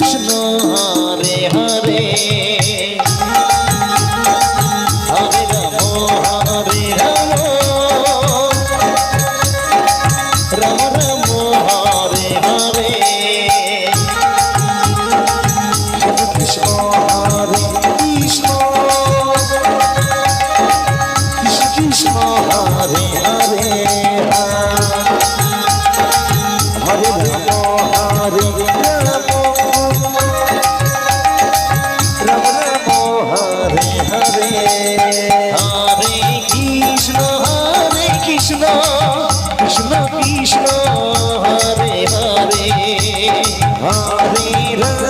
Krishna Krishna Hare Hare